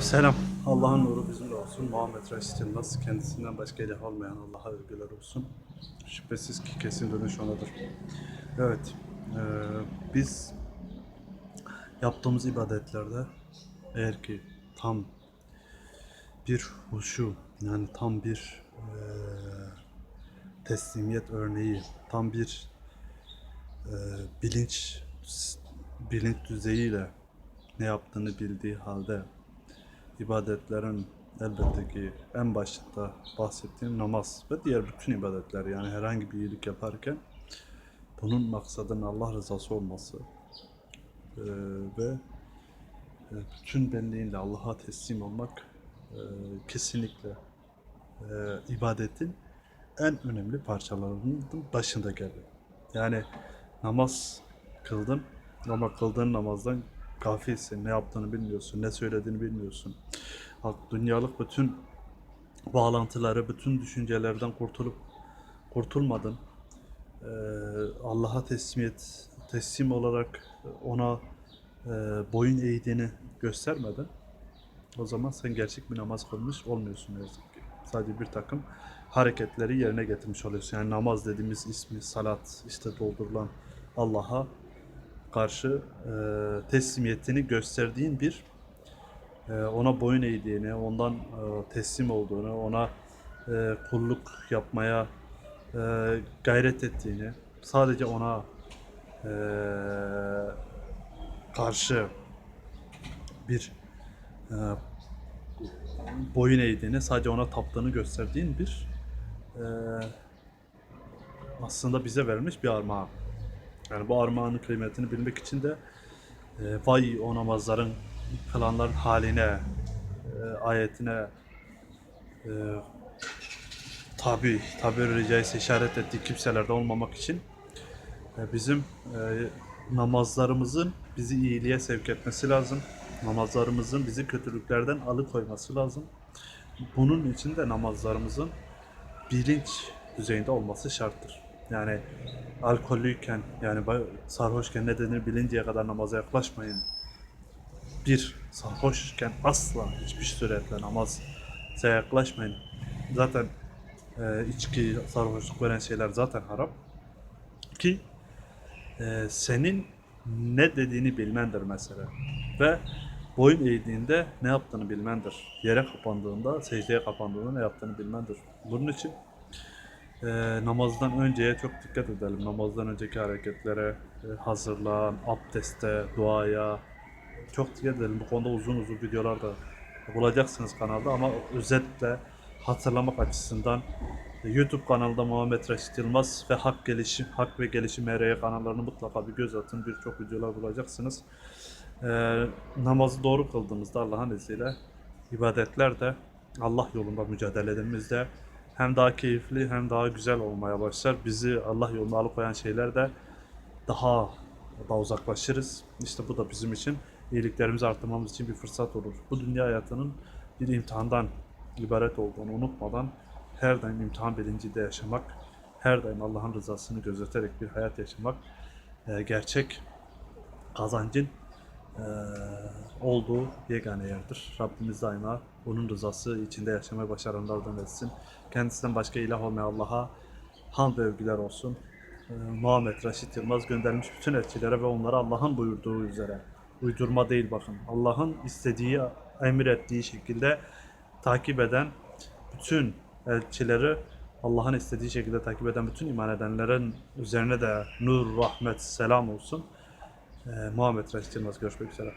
Selam. Allah'ın nuru bizimle olsun. Muhammed Reşit Yılmaz. Kendisinden başka ilah olmayan Allah'a övgüler olsun. Şüphesiz ki kesin dönüş onadır. Evet. eee, biz yaptığımız ibadetlerde eğer ki tam bir huşu yani tam bir eee, teslimiyet örneği, tam bir eee, bilinç bilinç düzeyiyle ne yaptığını bildiği halde ibadetlerin elbette ki en başta bahsettiğim namaz ve diğer bütün ibadetler yani herhangi bir iyilik yaparken bunun maksadının Allah rızası olması ve bütün benliğinle Allah'a teslim olmak kesinlikle ibadetin en önemli parçalarının başında geliyor. Yani namaz kıldın ama kıldığın namazdan gafilsin, ne yaptığını bilmiyorsun, ne söylediğini bilmiyorsun. Dünyalık bütün bağlantıları, bütün düşüncelerden kurtulup kurtulmadın. Ee, Allah'a teslimiyet, teslim olarak ona e, boyun eğdiğini göstermeden o zaman sen gerçek bir namaz kılmış olmuyorsun ne yazık ki. Sadece bir takım hareketleri yerine getirmiş oluyorsun. Yani namaz dediğimiz ismi, salat, işte doldurulan Allah'a karşı e, teslimiyetini gösterdiğin bir e, ona boyun eğdiğini, ondan e, teslim olduğunu, ona e, kulluk yapmaya e, gayret ettiğini, sadece ona e, karşı bir e, boyun eğdiğini, sadece ona taptığını gösterdiğin bir e, aslında bize verilmiş bir armağan. Yani bu armağanın kıymetini bilmek için de e, vay o namazların kılanların haline, e, ayetine e, tabi, tabi caizse işaret ettiği kimselerde olmamak için e, bizim e, namazlarımızın bizi iyiliğe sevk etmesi lazım. Namazlarımızın bizi kötülüklerden alıkoyması lazım. Bunun için de namazlarımızın bilinç düzeyinde olması şarttır. Yani alkollüyken yani sarhoşken ne denir bilinceye kadar namaza yaklaşmayın. Bir, sarhoşken asla hiçbir suretle namaza yaklaşmayın. Zaten e, içki, sarhoşluk veren şeyler zaten haram. Ki e, senin ne dediğini bilmendir mesela. Ve boyun eğdiğinde ne yaptığını bilmendir. Yere kapandığında, secdeye kapandığında ne yaptığını bilmendir. Bunun için e, namazdan önceye çok dikkat edelim. Namazdan önceki hareketlere, e, hazırlan, abdeste, duaya çok dikkat edelim. Bu konuda uzun uzun videolar da bulacaksınız kanalda ama özetle hatırlamak açısından e, YouTube kanalında Muhammed Reşit Yılmaz ve Hak Gelişim, Hak ve Gelişim MRY kanallarını mutlaka bir göz atın. Birçok videolar bulacaksınız. Ee, namazı doğru kıldığımızda Allah'ın izniyle ibadetler de Allah yolunda mücadelemizde hem daha keyifli hem daha güzel olmaya başlar. Bizi Allah yoluna alıkoyan şeyler de daha da uzaklaşırız. İşte bu da bizim için iyiliklerimizi arttırmamız için bir fırsat olur. Bu dünya hayatının bir imtihandan ibaret olduğunu unutmadan her daim imtihan bilincinde yaşamak, her daim Allah'ın rızasını gözeterek bir hayat yaşamak e, gerçek kazancın olduğu yegane yerdir. Rabbimiz daima onun rızası içinde yaşamayı başaranlardan etsin. Kendisinden başka ilah olmayan Allah'a hamd ve övgüler olsun. E, Muhammed Reşit Yılmaz göndermiş bütün elçilere ve onlara Allah'ın buyurduğu üzere uydurma değil bakın. Allah'ın istediği, emir ettiği şekilde takip eden bütün elçileri Allah'ın istediği şekilde takip eden bütün iman edenlerin üzerine de nur, rahmet, selam olsun. Ee, Muhammed Reşit Yılmaz görüşmek üzere.